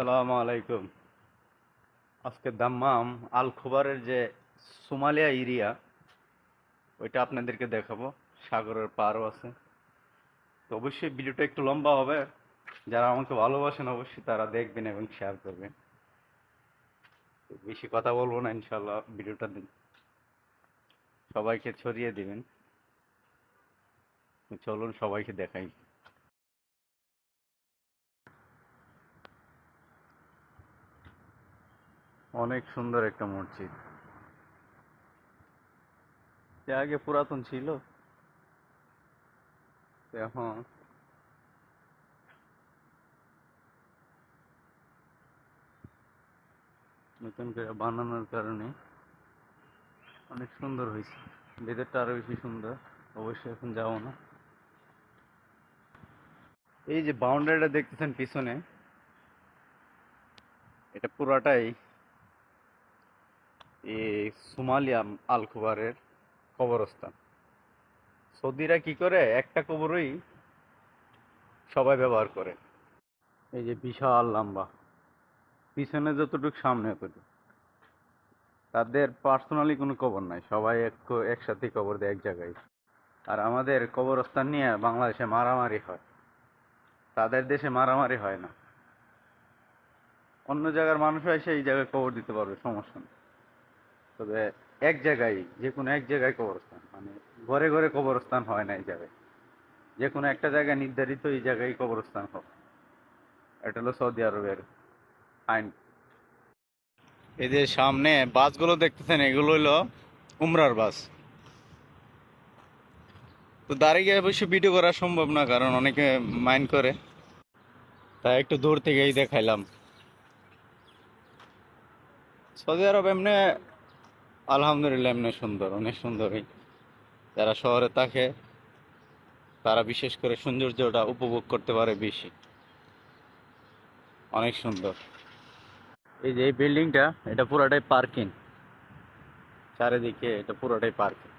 আসসালামু আলাইকুম। আজকে দাম্মাম আল খোবারের যে সোমালিয়া এরিয়া, ওইটা আপনাদেরকে দেখাবো। সাগরের পারও আছে। তো অবশ্যই ভিডিওটা একটু লম্বা হবে। যারা আমাকে ভালোবাসেন অবশ্যই তারা দেখবেন এবং শেয়ার করবেন। বেশি কথা বলব না ইনশাল্লাহ ভিডিওটা দিন। সবাইকে ছড়িয়ে দিবেন। চলুন সবাইকে দেখাই। অনেক সুন্দর একটা মসজিদ। আগে পুরাতন ছিল। এখন নতুন করে বানানোর কারণে অনেক সুন্দর হয়েছে। ভেতরটা আরও বেশি সুন্দর। অবশ্যই এখন যাব না। এই যে বাউন্ডারিটা দেখতেছেন পিছনে এটা পুরাটাই সোমালিয়া আল খুবারের কবরস্থান। সৌদিরা কি করে? একটা কবরই সবাই ব্যবহার করে। এই যে বিশাল লম্বা। পিছনে যতটুকু সামনে অতটুকু। তাদের পার্সোনালি কোনো কবর নাই। সবাই এক একসাথে কবর দেয় এক জায়গায়। আর আমাদের কবরস্থান নিয়ে বাংলাদেশে মারামারি হয়। তাদের দেশে মারামারি হয় না। অন্য জায়গার মানুষ এসে এই জায়গায় কবর দিতে পারবে, সমস্যা নেই। তবে এক জায়গায়, যে কোনো এক জায়গায় কবরস্থান মানে ঘরে ঘরে কবরস্থান হয় না এই জায়গায়। যে কোনো একটা জায়গায় নির্ধারিত এই জায়গায় কবরস্থান হোক এটা হলো সৌদি আরবের আইন। এদের সামনে বাসগুলো দেখতেছেন, এগুলো হলো উমরার বাস। তো দাঁড়িয়ে অবশ্য ভিডিও করা সম্ভব না, কারণ অনেকে মাইন্ড করে। তাই একটু দূর থেকেই দেখাইলাম। সৌদি আরব এমনি আলহামদুলিল্লাহ, এমনি সুন্দর, অনেক সুন্দরই। যারা শহরে থাকে, তারা বিশেষ করে সৌন্দর্যটা উপভোগ করতে পারে বেশি। অনেক সুন্দর। এই যে এই বিল্ডিংটা, এটা পুরোটাই পার্কিং। চারিদিকে এটা পুরোটাই পার্কিং।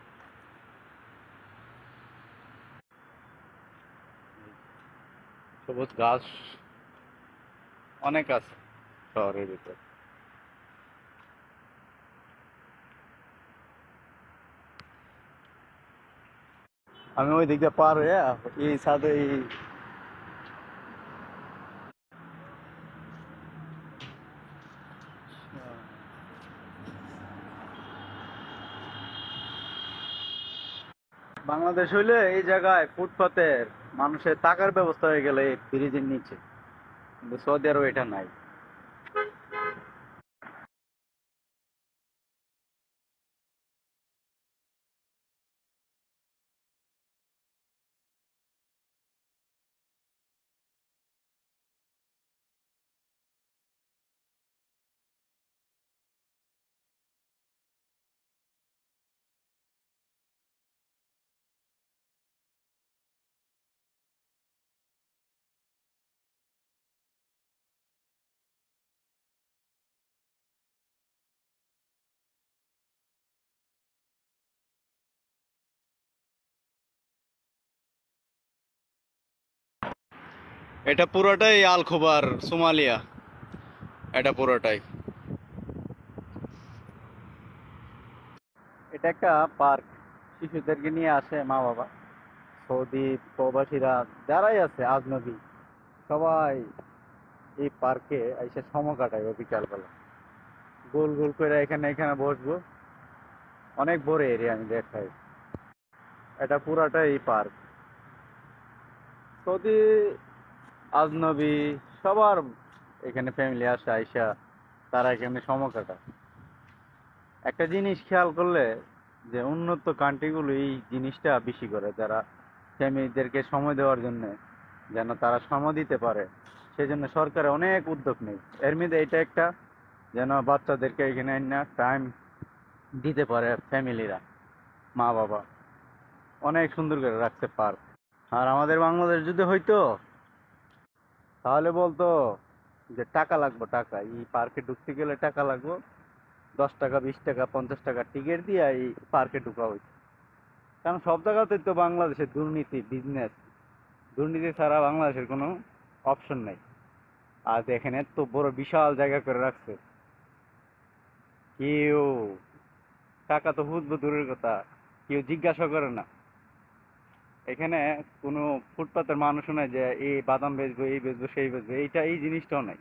সবুজ গাছ অনেক আছে শহরের ভিতর। আমি ওই দিক দিয়ে পার হয়ে এই সাথে এই বাংলাদেশ হইলে এই জায়গায় ফুটপাতের মানুষের টাকার ব্যবস্থা হয়ে গেলে ব্রিজের নিচে। কিন্তু সৌদি আরব এটা নাই। এটা পুরোটাই আলখোবার, সোমালিয়া। এটা পুরোটাই। এটা একটা পার্ক। শিশুদেরকে নিয়ে আসে মা বাবা। সৌদি, প্রবাসীরা, যারাই আছে, আজনবী, সবাই এই পার্কে এসে সময় কাটায় বিকালবেলা। গোল গোল করে এখানে এখানে বসবো। অনেক বড় এরিয়া আমি দেখাই। এটা পুরাটাই পার্ক। সৌদি আজনবী, সবার এখানে ফ্যামিলি আসে, আইসা তারা এখানে সময় কাটায়। একটা জিনিস খেয়াল করলে যে উন্নত কান্ট্রিগুলো এই জিনিসটা বেশি করে, যারা ফ্যামিলিদেরকে সময় দেওয়ার জন্য যেন তারা সময় দিতে পারে, সেজন্য সরকার অনেক উদ্যোগ নেই। এর মধ্যে এটা একটা, যেন বাচ্চাদেরকে এখানে না টাইম দিতে পারে ফ্যামিলিরা মা বাবা অনেক সুন্দর করে রাখতে পার। আর আমাদের বাংলাদেশ যদি হইতো তাহলে বলতো যে টাকা লাগবে টাকা। এই পার্কে ঢুকতে গেলে টাকা লাগবে। দশ টাকা, বিশ টাকা, পঞ্চাশ টাকা টিকিট দিয়ে এই পার্কে ঢুকা হইতো কারণ সব জায়গাতে তো বাংলাদেশের দুর্নীতি বিজনেস দুর্নীতি ছাড়া বাংলাদেশের কোনো অপশন নেই। আর দেখেন এত বড় বিশাল জায়গা করে রাখছে। কেউ টাকা তো হুদবো দূরের কথা। কেউ জিজ্ঞাসা করে না। এখানে কোনো ফুটপাতের মানুষও নাই যে, এই বাদাম বেচবো, এই বেচবো, সেই বেচবো। এইটা, এই জিনিসটাও নাই।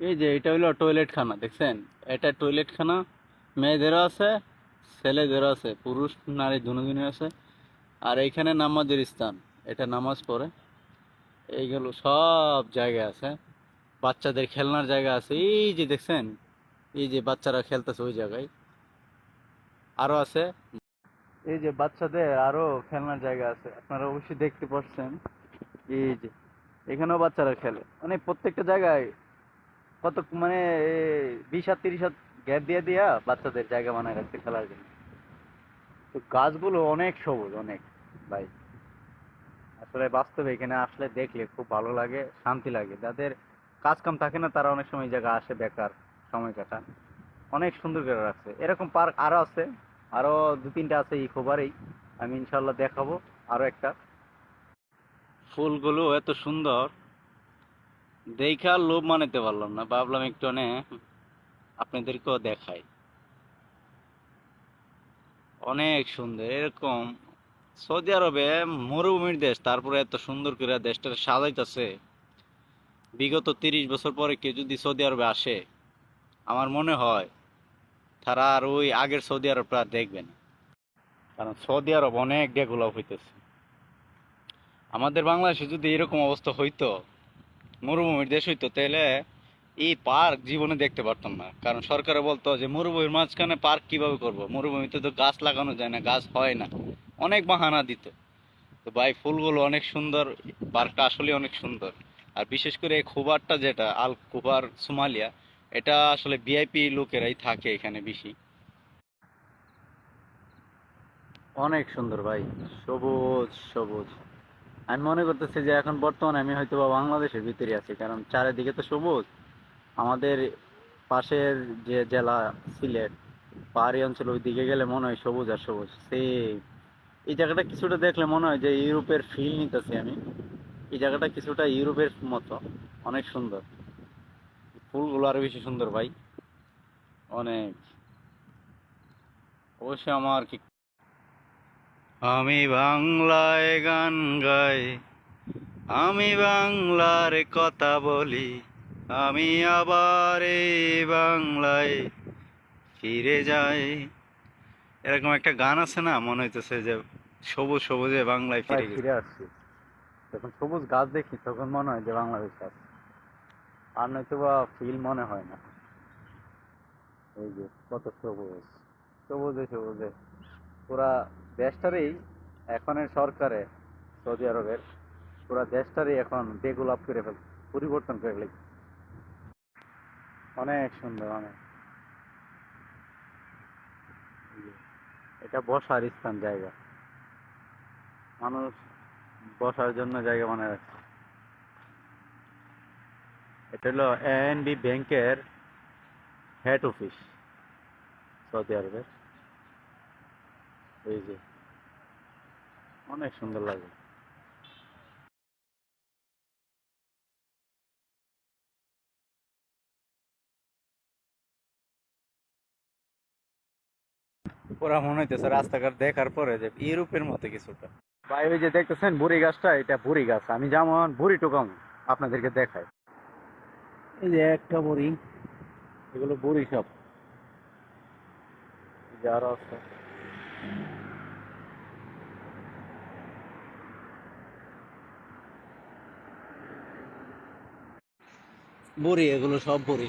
এই যে, এটা হইল টয়লেট খানা দেখছেন? এটা টয়লেট খানা মেয়েদেরও আছে, ছেলেদেরও আছে, পুরুষ, নারী দুজনই আছে। আর এইখানে নামাজের স্থান, এটা নামাজ পড়ে। এইগুলো সব জায়গা আছে। বাচ্চাদের খেলনার জায়গা আছে। এই যে, দেখছেন? এই যে, বাচ্চারা খেলতেছে ওই জায়গায়। আরও আছে। এই যে বাচ্চাদের আরও খেলনার জায়গা আছে, আপনারা অবশ্যই দেখতে পাচ্ছেন এই যে, এখানেও বাচ্চারা খেলে। মানে প্রত্যেকটা জায়গায় কত মানে বিশ হাত, তিরিশ হাত গ্যাপ দিয়ে দিয়া বাচ্চাদের জায়গা বানায় রাখছে খেলার জন্য। তো গাছগুলো অনেক সবুজ, অনেক, ভাই। আসলে বাস্তবে এখানে আসলে দেখলে খুব ভালো লাগে, শান্তি লাগে। যাদের কাজ কাম থাকে না, তারা অনেক সময় এই জায়গায় আসে বেকার, সময় কাটান। অনেক সুন্দর করে রাখছে। এরকম পার্ক আরও আছে আরও দু তিনটা আছে এই খবরেই। আমি ইনশাল্লাহ দেখাবো আরও একটা। ফুলগুলো এত সুন্দর। দেখে লোভ মানাতে পারলাম না। ভাবলাম একটু নে আপনাদেরকেও দেখাই। অনেক সুন্দর। এরকম সৌদি আরবে মরুভূমির দেশ, তারপরে এত সুন্দর করে দেশটা সাজাইতেছে। বিগত তিরিশ বছর পরে কেউ যদি সৌদি আরবে আসে, আমার মনে হয় তারা আর ওই আগের সৌদি আরবটা আর দেখবে না। কারণ সৌদি আরব অনেক ডেভেলপ হইতেছে। আমাদের বাংলাদেশে যদি এরকম অবস্থা হইতো, মরুভূমির দেশ হইতো, তাহলে এই পার্ক জীবনে দেখতে পারতাম না। কারণ সরকারে বলতো যে, মরুভূমির মাঝখানে পার্ক কীভাবে করব? মরুভূমিতে তো গাছ লাগানো যায় না, গাছ হয় না। অনেক বাহানা দিত। তো ভাই, ফুলগুলো অনেক সুন্দর, পার্কটা আসলে অনেক সুন্দর। আর বিশেষ করে এই খুবারটা যেটা, আল কুবার সোমালিয়া এটা আসলে ভিআইপি লোকেরাই থাকে এখানে বেশি। অনেক সুন্দর ভাই, সবুজ সবুজ। আমি মনে করতেছি যে এখন বর্তমানে আমি হয়তো বা বাংলাদেশের ভিতরে আছি, কারণ চারিদিকে তো সবুজ। আমাদের পাশের যে জেলা সিলেট, পাহাড়ি অঞ্চল ওই দিকে গেলে মনে হয় সবুজ আর সবুজ সেই এই জায়গাটা কিছুটা দেখলে মনে হয় যে ইউরোপের ফিল নিতেছি আমি। এই জায়গাটা কিছুটা ইউরোপের মতো, অনেক সুন্দর। ফুলগুলো আরও বেশি সুন্দর ভাই। অনেক। অবশ্যই আমার কি আমি বাংলায় গান গাই আমি বাংলার কথা বলি আমি আবার এই বাংলায় ফিরে যাই। এরকম একটা গান আছে না মনে হইতেছে যে সবুজ সবুজে বাংলায় ফিরে ফিরে আসছি। যখন সবুজ গাছ দেখি তখন মনে হয় যে বাংলাদেশ আছে। আর নয়তো বা ফিল মনে হয় না। এই যে কত সবুজ, সবুজে সবুজে। পুরা দেশটারই এখনের সরকারে, সৌদি আরবের, পুরা দেশটারই এখন ডেভেলপ করে ফেল, পরিবর্তন করে ফেলেছে। অনেক সুন্দর, অনেক। এটা বসার স্থান, জায়গা। মানুষ বসার জন্য জায়গা বানায় রাখছে। এটা হলো এএনবি ব্যাংকের হেড অফিস সৌদি আরবের এই যে অনেক সুন্দর লাগে। পুরা মনে হইতেছে রাস্তাঘাট দেখার পরে যে ইউরোপের মতো কিছুটা। ভাই ওই যে দেখতেছেন বুড়ি গাছটা এটা বুড়ি গাছ। আমি যেমন বুড়ি টোকাম আপনাদেরকে দেখাই। এই যে একটা বুড়ি। এগুলো বুড়ি সব। এই যে আরও আছে বুড়ি এগুলো সব বুড়ি।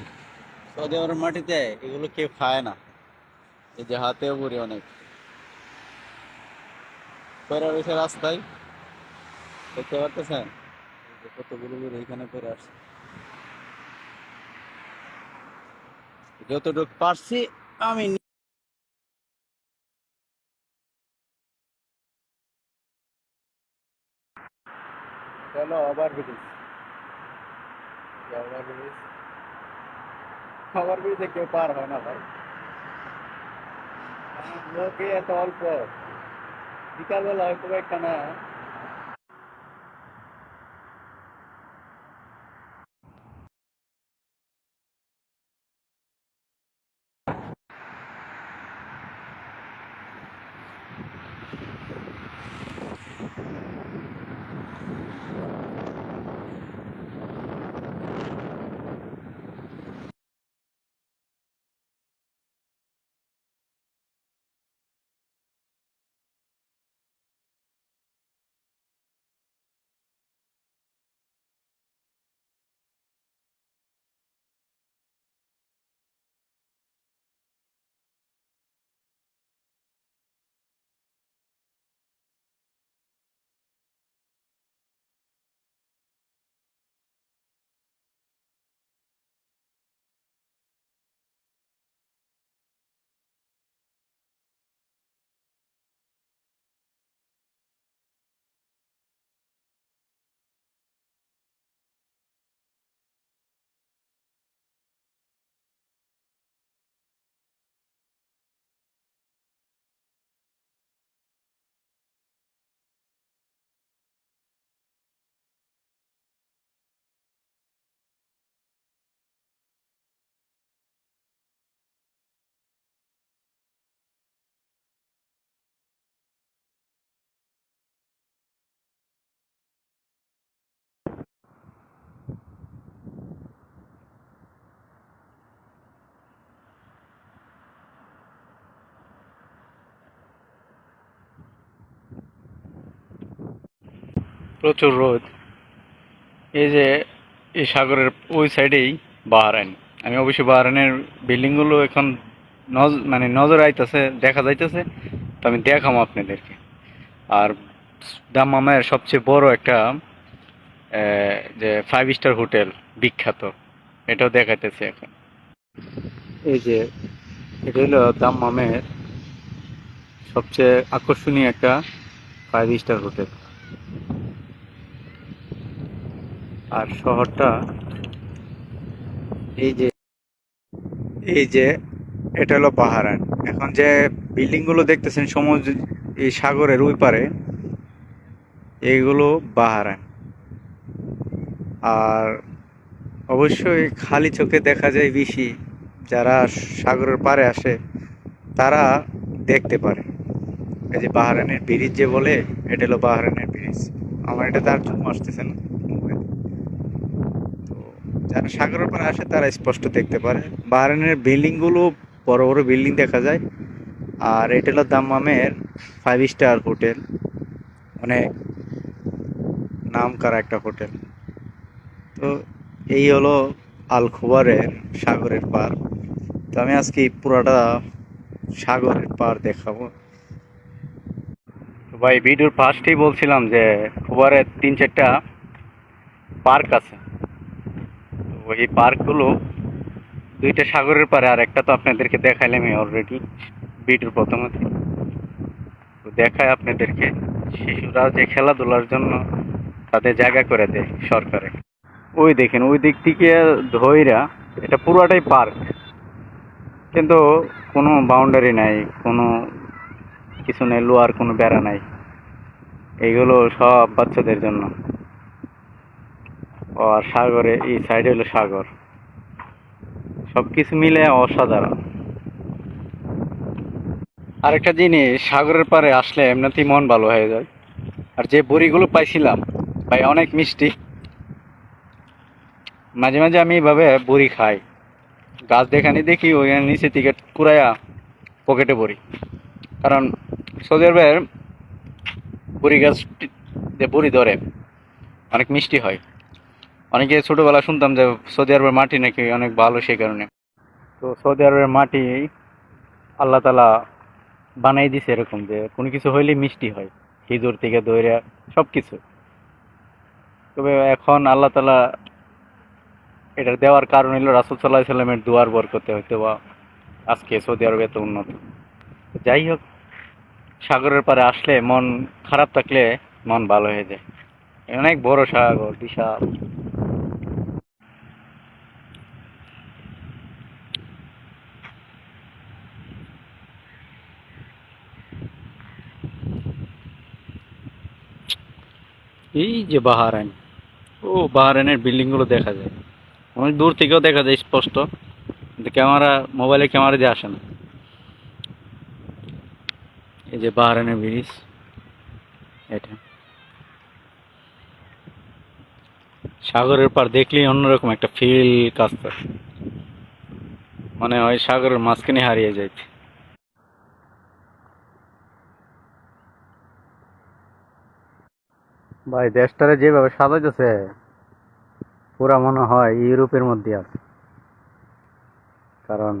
সৌদি আরবের মাটিতে এগুলো কেউ খায় না। এই যে হাতেও বুড়ি অনেক। পরে রয়েছে রাস্তায়। দেখতে পারতেছেন? কতগুলো বুড়ি এখানে পরে আসছে যতটুকু পারছি, আমি চলো over bridge over bridge over ব্রিজে কেউ পার হয় না ভাই। লোকে এত অল্প। বিকালবেলা হয়তো একটা না প্রচুর রোদ। এই যে এই সাগরের ওই সাইডেই বাহারাইন। আমি অবশ্যই বাহারাইনের বিল্ডিংগুলো এখন নজ মানে নজর আইতেছে, দেখা যাইতেছে, তো আমি দেখাবো আপনাদেরকে। আর দাম্মামের সবচেয়ে বড় একটা যে ফাইভ স্টার হোটেল, বিখ্যাত। এটাও দেখাইতেছে এখন। এই যে, এটা হলো দাম্মামের সবচেয়ে আকর্ষণীয় একটা ফাইভ স্টার হোটেল। আর শহরটা এই যে এই যে, এটা হলো পাহারান এখন যে বিল্ডিংগুলো দেখতেছেন, সমুদ্র, এই সাগরের ওই পারে এইগুলো বাহারান আর অবশ্যই খালি চোখে দেখা যায় বেশি, যারা সাগরের পারে আসে, তারা দেখতে পারে। এই যে বাহারানের ব্রিজ যে বলে, এটা হলো বাহারানের ব্রিজ। আমার এটা তার জন্য আসতেছে না। যারা সাগরের পারে আসে তারা স্পষ্ট দেখতে পারে। বাহারানের বিল্ডিংগুলো বড় বড় বিল্ডিং দেখা যায়। আর এটা হলো দাম্মামের ফাইভ স্টার হোটেল। অনেক নাম করা একটা হোটেল। তো এই হলো আলখোবারের সাগরের পার তো আমি আজকে পুরাটা সাগরের পার দেখাবো। ভাই, ভিডিওর ফার্স্টেই বলছিলাম যে খোবারের তিন চারটা পার্ক আছে। এই পার্কগুলো দুইটা সাগরের পারে আর একটা তো আপনাদেরকে দেখাইলামই অলরেডি ভিডিওর প্রথমে তো দেখায় আপনাদেরকে। শিশুরা যে খেলাধুলার জন্য তাদের জায়গা করে দেয় সরকারে। ওই দেখেন, ওই দিক থেকে ধইরা এটা পুরোটাই পার্ক। কিন্তু কোনো বাউন্ডারি নাই, কোনো কিছু নেই লোয়ার কোনো বেড়া নাই। এইগুলো সব বাচ্চাদের জন্য। আর সাগরে, এই সাইডে হলো সাগর। সব কিছু মিলে অসাধারণ। আরেকটা জিনিস সাগরের পারে আসলে এমনিতেই মন ভালো হয়ে যায়। আর যে বড়িগুলো পাইছিলাম, ভাই, অনেক মিষ্টি। মাঝে মাঝে আমি এইভাবে বড়ি খাই। গাছ দেখানি দেখি, ওইখানে নিচে থেকে কুড়াইয়া পকেটে বড়ি। কারণ সৌদি আরবের বড়ি গাছ বড়ি ধরে, অনেক মিষ্টি হয়। অনেকে ছোটোবেলা শুনতাম যে সৌদি আরবের মাটি নাকি অনেক ভালো সেই কারণে। তো সৌদি আরবের মাটি আল্লাহ তালা বানাই দিছে এরকম যে কোনো কিছু হইলে মিষ্টি হয়, খেজুর থেকে দইরা সব কিছু তবে এখন আল্লাহ তালা এটা দেওয়ার কারণ হলো রাসুল সাল্লাহ সাল্লামের দুয়ার বরকতে হয়তো বা আজকে সৌদি আরবে এত উন্নত। যাই হোক, সাগরের পারে আসলে মন খারাপ থাকলে মন ভালো হয়ে যায়। অনেক বড় সাগর, বিশাল। এই যে বাহারাইন, ও বাহারাইনের বিল্ডিংগুলো দেখা যায়। অনেক দূর থেকেও দেখা যায় স্পষ্ট, কিন্তু ক্যামেরা, মোবাইলে ক্যামেরা দিয়ে আসে না। এই যে বাহারাইনের ব্রিজ, এটা। সাগরের পার দেখলেই অন্যরকম একটা ফিল কাজ করে। মানে ওই সাগরের মাঝখানে হারিয়ে যাইতে ভাই, দেশটারে যেভাবে সাজাইতেছে, পুরা মনে হয় ইউরোপের মধ্যে আছে কারণ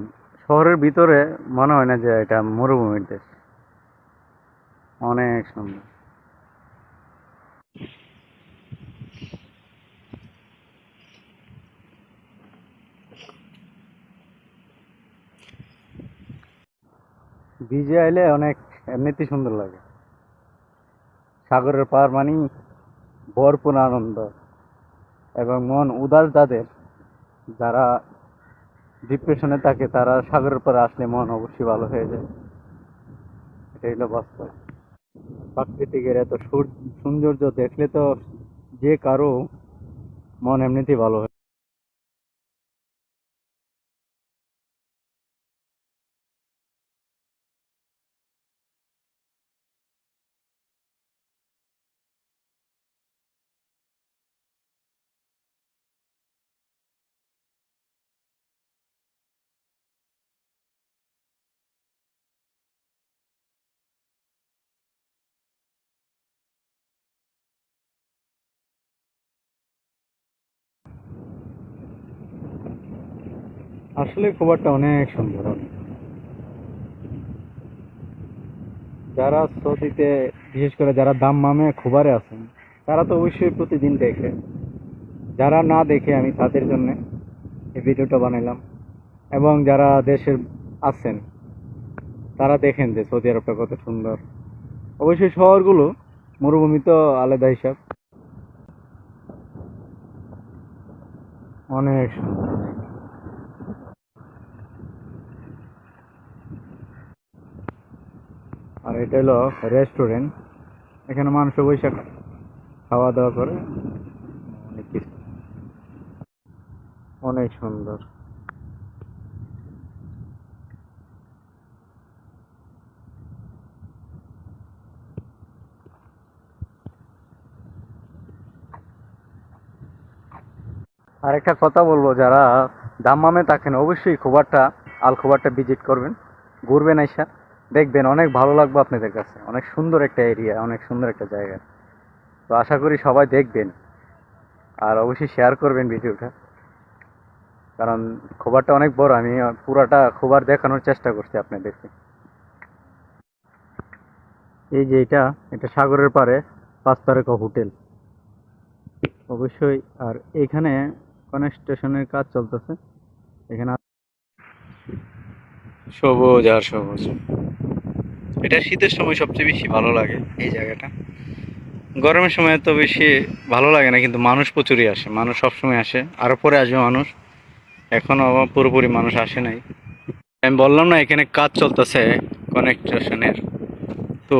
শহরের ভিতরে মনে হয় না যে এটা মরুভূমির দেশ। অনেক সুন্দর। ভিজে আইলে অনেক এমনিতেই সুন্দর লাগে। সাগরের পার মানি ভরপুর আনন্দ এবং মন উদাস যাদের যারা ডিপ্রেশনে থাকে, তারা সাগরের পরে আসলে মন অবশ্যই ভালো হয়ে যায়। এটা হলো বাস্তব। প্রাকৃতিকের এত সৌন্দর্য দেখলে তো যে কারও মন এমনিতেই ভালো হয় আসলে খবরটা অনেক সুন্দর যারা সৌদিতে, বিশেষ করে যারা দাম মামে খুবারে আছেন, তারা তো অবশ্যই প্রতিদিন দেখে। যারা না দেখে আমি তাদের জন্য এই ভিডিওটা বানাইলাম। এবং যারা দেশের আছেন, তারা দেখেন যে সৌদি আরবটা কত সুন্দর। অবশ্যই শহরগুলো মরুভূমি তো আলাদা হিসাব। অনেক সুন্দর। আর এটা হলো রেস্টুরেন্ট এখানে মানুষ বসে খাওয়া দাওয়া করে। অনেক কিছু। অনেক সুন্দর। আর একটা কথা বলব, যারা দাম্মামে থাকেন, অবশ্যই খোবারটা আল খোবারটা ভিজিট করবেন, ঘুরবেন আইসা। দেখবেন অনেক ভালো লাগবে আপনাদের কাছে। অনেক সুন্দর একটা এরিয়া অনেক সুন্দর একটা জায়গা। তো আশা করি সবাই দেখবেন। আর অবশ্যই শেয়ার করবেন ভিডিওটা। কারণ খোবারটা অনেক বড়, আমি পুরাটা খোবার দেখানোর চেষ্টা করছি আপনাদেরকে। এই যে এটা এটা সাগরের পারে পাঁচ তারকা হোটেল। অবশ্যই, আর এখানে কনস্ট্রাকশনের কাজ চলতেছে। এখানে সবুজ আর সবুজ। এটা শীতের সময় সবচেয়ে বেশি ভালো লাগে এই জায়গাটা। গরমের সময় তো বেশি ভালো লাগে না, কিন্তু মানুষ প্রচুরই আসে, মানুষ সবসময় আসে। আরও পরে আসবে মানুষ। এখনও পুরোপুরি মানুষ আসে নাই। আমি বললাম না, এখানে কাজ চলতেছে কনেকট্রেশনের তো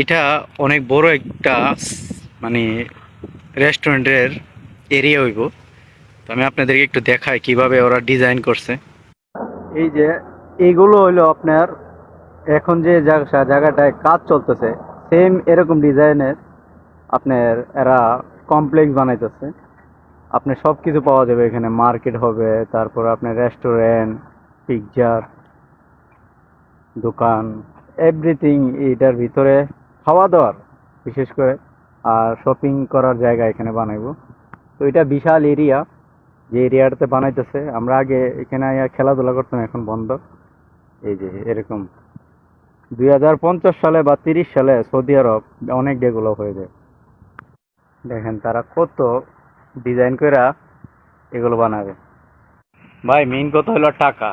এটা অনেক বড় একটা মানে রেস্টুরেন্টের এরিয়া হইব। তো আমি আপনাদেরকে একটু দেখাই কীভাবে ওরা ডিজাইন করছে। এই যে এইগুলো হইল আপনার এখন যে জায়গা জায়গাটায় কাজ চলতেছে সেম এরকম ডিজাইনের আপনার এরা কমপ্লেক্স বানাইতেছে। আপনার সব কিছু পাওয়া যাবে এখানে মার্কেট হবে, তারপর আপনার রেস্টুরেন্ট পিকচার দোকান এভরিথিং এটার ভিতরে খাওয়া দাওয়ার বিশেষ করে, আর শপিং করার জায়গা এখানে বানাইবো। তো এটা বিশাল এরিয়া যে এরিয়াটাতে বানাইতেছে, আমরা আগে এখানে খেলাধুলা করতাম, এখন বন্ধ। এই যে এরকম দুই হাজার পঞ্চাশ সালে বা তিরিশ সালে সৌদি আরব অনেক ডেভেলপ হয়ে যায়। দেখেন তারা কত ডিজাইন করে এগুলো বানাবে। ভাই মেইন কথা হলো টাকা।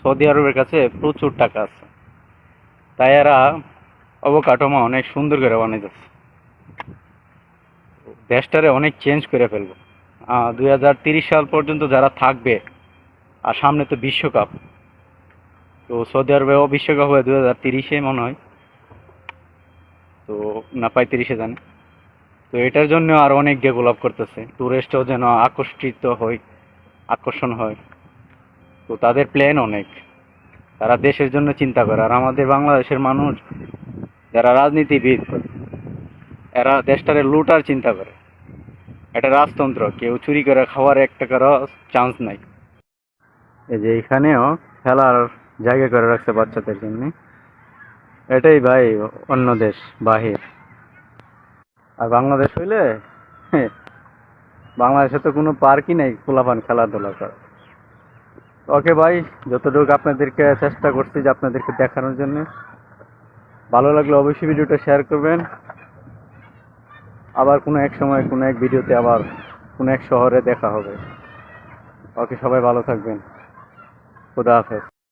সৌদি আরবের কাছে প্রচুর টাকা আছে। তাই এরা অবকাঠামো অনেক সুন্দর করে বানাইতেছে। দেশটারে অনেক চেঞ্জ করে ফেলব। দুই সাল পর্যন্ত যারা থাকবে, আর সামনে তো বিশ্বকাপ। তো সৌদি আরবেও বিশ্বকাপ হবে দু হাজার তিরিশে মনে হয়। তো না, পঁয়ত্রিশে জানে। তো এটার জন্য আর অনেক ডেভেলপ করতেছে। টুরিস্টও যেন আকর্ষিত হয়, আকর্ষণ হয়। তো তাদের প্ল্যান অনেক। তারা দেশের জন্য চিন্তা করে। আর আমাদের বাংলাদেশের মানুষ, যারা রাজনীতিবিদ, এরা দেশটারে লুটার চিন্তা করে। এটা রাজতন্ত্র। কেউ চুরি করে খাওয়ার এক টাকারও চান্স নাই। এই যে এখানেও খেলার জায়গা করে রাখছে বাচ্চাদের জন্য। এটাই ভাই অন্য দেশ, বাহির। আর বাংলাদেশ হইলে বাংলাদেশে তো কোনো পার্কই নেই খোলাপান খেলাধুলা করা ওকে ভাই, যতটুকু আপনাদেরকে চেষ্টা করছি যে আপনাদেরকে দেখানোর জন্য, ভালো লাগলে অবশ্যই ভিডিওটা শেয়ার করবেন। আবার কোনো এক সময়, কোনো এক ভিডিওতে আবার কোনো এক শহরে দেখা হবে। ওকে, সবাই ভালো থাকবেন। খুদা হাফেজ।